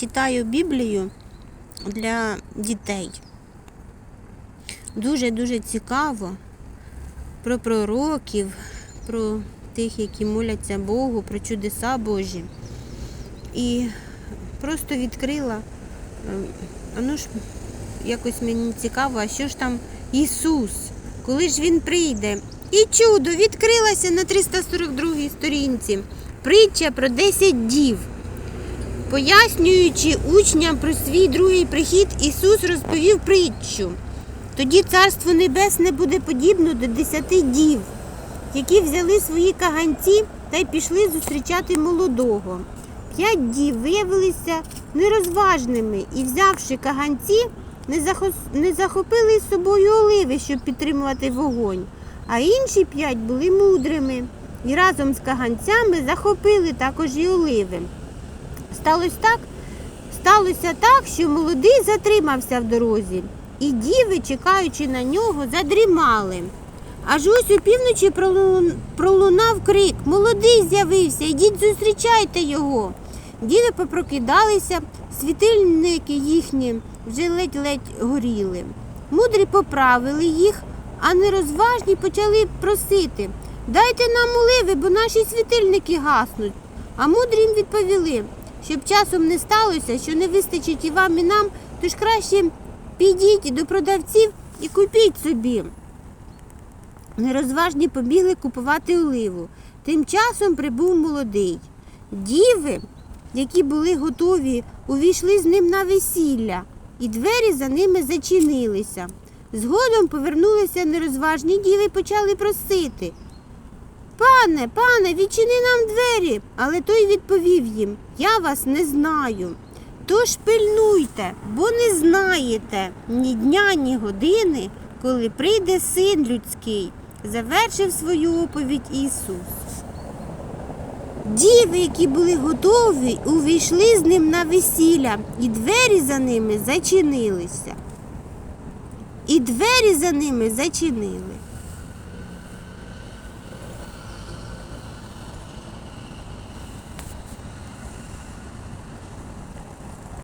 читаю Біблію для дітей. Дуже-дуже цікаво про пророків, про тих, які моляться Богу, про чудеса Божі. І просто відкрила. ну ж, якось мені цікаво, а що ж там Ісус, коли ж Він прийде? І чудо відкрилася на 342 сторінці. Притча про 10 дів. Пояснюючи учням про свій другий прихід, Ісус розповів притчу. Тоді Царство Небесне буде подібно до десяти дів, які взяли свої каганці та й пішли зустрічати молодого. П'ять дів виявилися нерозважними і, взявши каганці, не, захопили з собою оливи, щоб підтримувати вогонь, а інші п'ять були мудрими і разом з каганцями захопили також і оливи. Сталося так, сталося так, що молодий затримався в дорозі, і діви, чекаючи на нього, задрімали. Аж ось у півночі пролунав крик Молодий з'явився, ідіть зустрічайте його. Діви попрокидалися, світильники їхні вже ледь-ледь горіли. Мудрі поправили їх, а нерозважні почали просити Дайте нам оливи, бо наші світильники гаснуть. А мудрі їм відповіли, щоб часом не сталося, що не вистачить і вам, і нам, тож краще підіть до продавців і купіть собі. Нерозважні побігли купувати оливу. Тим часом прибув молодий. Діви, які були готові, увійшли з ним на весілля, і двері за ними зачинилися. Згодом повернулися нерозважні діви і почали просити. Пане, пане, відчини нам двері. Але той відповів їм: Я вас не знаю. Тож пильнуйте, бо не знаєте ні дня, ні години, коли прийде син людський, завершив свою оповідь Ісус. Діви, які були готові, увійшли з ним на весілля, і двері за ними зачинилися. І двері за ними зачинили.